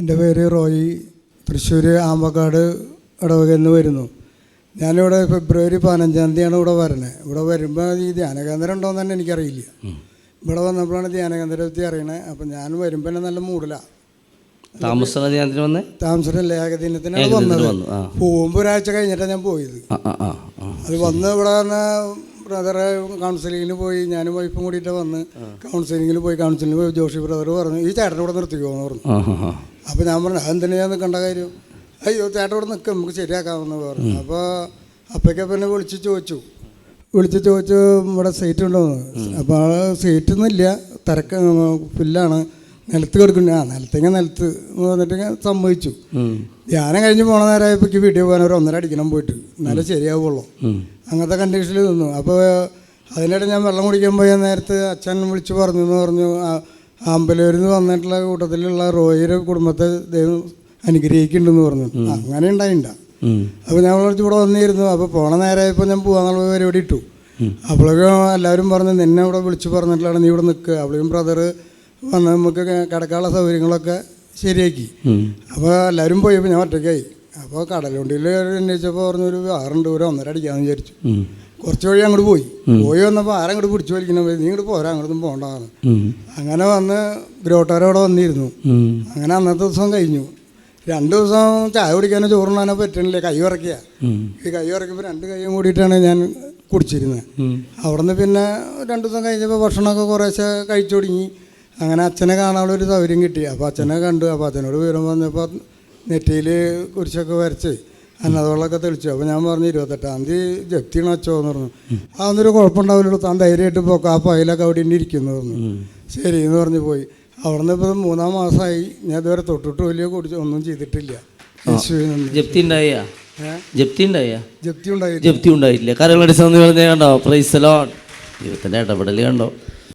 എന്റെ പേര് റോയി. തൃശ്ശൂർ ആമ്പക്കാട് ഇടവകയിൽ നിന്ന് വരുന്നു. ഞാനിവിടെ ഫെബ്രുവരി പതിനഞ്ചാം തീയതിയാണ് ഇവിടെ വരണേ ഇവിടെ വരുമ്പോൾ ഈ ധ്യാനകേന്ദ്രം ഉണ്ടോയെന്ന് തന്നെ എനിക്കറിയില്ല. ഇവിടെ വന്നപ്പോഴാണ് ധ്യാനകേന്ദ്രത്തെ പറ്റി അറിയണേ. അപ്പം ഞാൻ വരുമ്പോൾ തന്നെ നല്ല മൂടിലാണ് താമസ ധ്യാനത്തിന് വന്നേ? താമസമല്ല ഏകദിനത്തിനാണ് ഏകദിനത്തിന് വന്നത്. പോകുമ്പോൾ ഒരാഴ്ച കഴിഞ്ഞിട്ടാണ് ഞാൻ പോയത്. അത് വന്ന് ഇവിടെ വന്ന ബ്രദറെ കൗൺസിലിങ്ങിന് പോയി. ഞാനും വൈഫും കൂടിയിട്ട് വന്ന് കൗൺസിലിങ്ങിൽ പോയി. കൗൺസിലിങ്ങിൽ പോയി. ജോഷി ബ്രദർ പറഞ്ഞു ഈ ചേട്ടനെ ഇവിടെ നിർത്തിക്കോന്ന് പറഞ്ഞു. അപ്പോൾ ഞാൻ പറഞ്ഞു അതെന്തിനാ ഞാൻ നിൽക്കേണ്ട കാര്യം? അയ്യോ ചേട്ടൻ ഇവിടെ നിൽക്കും നമുക്ക് ശരിയാക്കാമെന്ന് പറഞ്ഞു. അപ്പോൾ അപ്പൊക്കെ പിന്നെ വിളിച്ച് ചോദിച്ചു. വിളിച്ച് ചോദിച്ചു ഇവിടെ സീറ്റ് ഉണ്ടോന്ന്. അപ്പോൾ ആ സീറ്റ് ഒന്നുമില്ല തിരക്ക് ഫില്ലാണ് നിലത്ത് കിടക്കുന്നു ആ നിലത്തെങ്കിൽ നിലത്ത് എന്ന് പറഞ്ഞിട്ട് സമ്മതിച്ചു. ധ്യാനം കഴിഞ്ഞ് പോണ നേരമായപ്പോൾ വീട്ടിൽ പോകാൻ ഒരു ഒന്നര അടിക്കണം പോയിട്ട്. എന്നാലേ ശരിയാവുള്ളൂ. അങ്ങനത്തെ കണ്ടീഷനിൽ നിന്നു. അപ്പോൾ അതിനിടെ ഞാൻ വെള്ളം കുടിക്കാൻ പോയ നേരത്ത് അച്ഛൻ വിളിച്ച് പറഞ്ഞു എന്ന് പറഞ്ഞു. ആമ്പലൂരിൽ നിന്ന് വന്നിട്ടുള്ള കൂട്ടത്തിലുള്ള റോയിയുടെ കുടുംബത്തെ ദൈവം അനുഗ്രഹിക്കുന്നുണ്ടെന്ന് പറഞ്ഞു. അങ്ങനെ ഉണ്ടായിണ്ട. അപ്പോൾ ഞാൻ വിളിച്ച് ഇവിടെ വന്നിരുന്നു. അപ്പോൾ പോണ നേരമായപ്പോൾ ഞാൻ പോകാന്നുള്ള പരിപാടി ഇട്ടു. അപ്പോഴേക്കും എല്ലാവരും പറഞ്ഞു നിന്നെ ഇവിടെ വിളിച്ച് പറഞ്ഞിട്ടുള്ളതാണ് നീ ഇവിടെ നിൽക്കുക. അപ്പോഴേക്കും ബ്രദർ വന്ന് നമുക്ക് കിടക്കാനുള്ള സൗകര്യങ്ങളൊക്കെ ശരിയാക്കി. അപ്പോൾ എല്ലാവരും പോയപ്പോൾ ഞാൻ ഒറ്റയ്ക്കായി. അപ്പോൾ കടലുണ്ടിയിൽ അന്വേഷിച്ചപ്പോൾ പറഞ്ഞൊരു ആറുണ്ട് ഒരു ഒന്നര അടിക്കാമെന്ന് വിചാരിച്ചു. കുറച്ച് വഴി അങ്ങോട്ട് പോയി. പോയി വന്നപ്പോൾ ആരങ്ങോട്ട് പിടിച്ചു വലിക്കണം? നീ ഇങ്ങോട്ട് പോരാ അങ്ങോട്ടൊന്നും പോകണ്ടാന്ന് അങ്ങനെ വന്ന് ഗ്രോട്ടാരോടെ വന്നിരുന്നു. അങ്ങനെ അന്നത്തെ ദിവസം കഴിഞ്ഞു. രണ്ട് ദിവസം ചായ കുടിക്കാനോ ചോറുണ്ണാനോ പറ്റണില്ല കൈ ഉറക്കിയ. ഈ കൈ ഉറക്കിയപ്പോൾ രണ്ട് കൈയും കൂടിയിട്ടാണ് ഞാൻ കുടിച്ചിരുന്നത്. അവിടെ നിന്ന് പിന്നെ രണ്ട് ദിവസം കഴിഞ്ഞപ്പോൾ ഭക്ഷണമൊക്കെ കുറേശ്ശെ കഴിച്ചു തുടങ്ങി. അങ്ങനെ അച്ഛനെ കാണാനുള്ള ഒരു സൗകര്യം കിട്ടി. അപ്പോൾ അച്ഛനെ കണ്ടു. അപ്പോൾ അച്ഛനോട് വിവരം വന്നപ്പോൾ നെറ്റിയിൽ കുരിശൊക്കെ വരച്ച് അന്നതോളൊക്കെ തെളിച്ചു. അപ്പോൾ ഞാൻ പറഞ്ഞു ഇരുപത്തെട്ടാം തീയതി ജപ്തിയാണ് അച്ഛോ എന്ന് പറഞ്ഞു. അതൊന്നൊരു കുഴപ്പമുണ്ടാവില്ലല്ലോ താൻ ധൈര്യമായിട്ട് പോക്കാം. ആ ഫയലൊക്കെ അവിടെ തന്നെ ഇരിക്കുന്നു പറഞ്ഞു. ശരി എന്ന് പറഞ്ഞു പോയി. അവിടെ നിന്ന് ഇപ്പം മൂന്നാം മാസമായി. ഞാൻ ഇതുവരെ തൊട്ടിട്ട് വലിയ കുടിച്ച് ഒന്നും ചെയ്തിട്ടില്ല. ജപ്തി ഉണ്ടായ? ജപ്തി ഉണ്ടായ? ജപ്തി ഉണ്ടായില്ല. ജപ്തി ഉണ്ടായിട്ടില്ല. കണ്ടോ? പ്രൈസ് ലോൺ ദൈവത്തിന്റെ ഇടപെടൽ കണ്ടോ?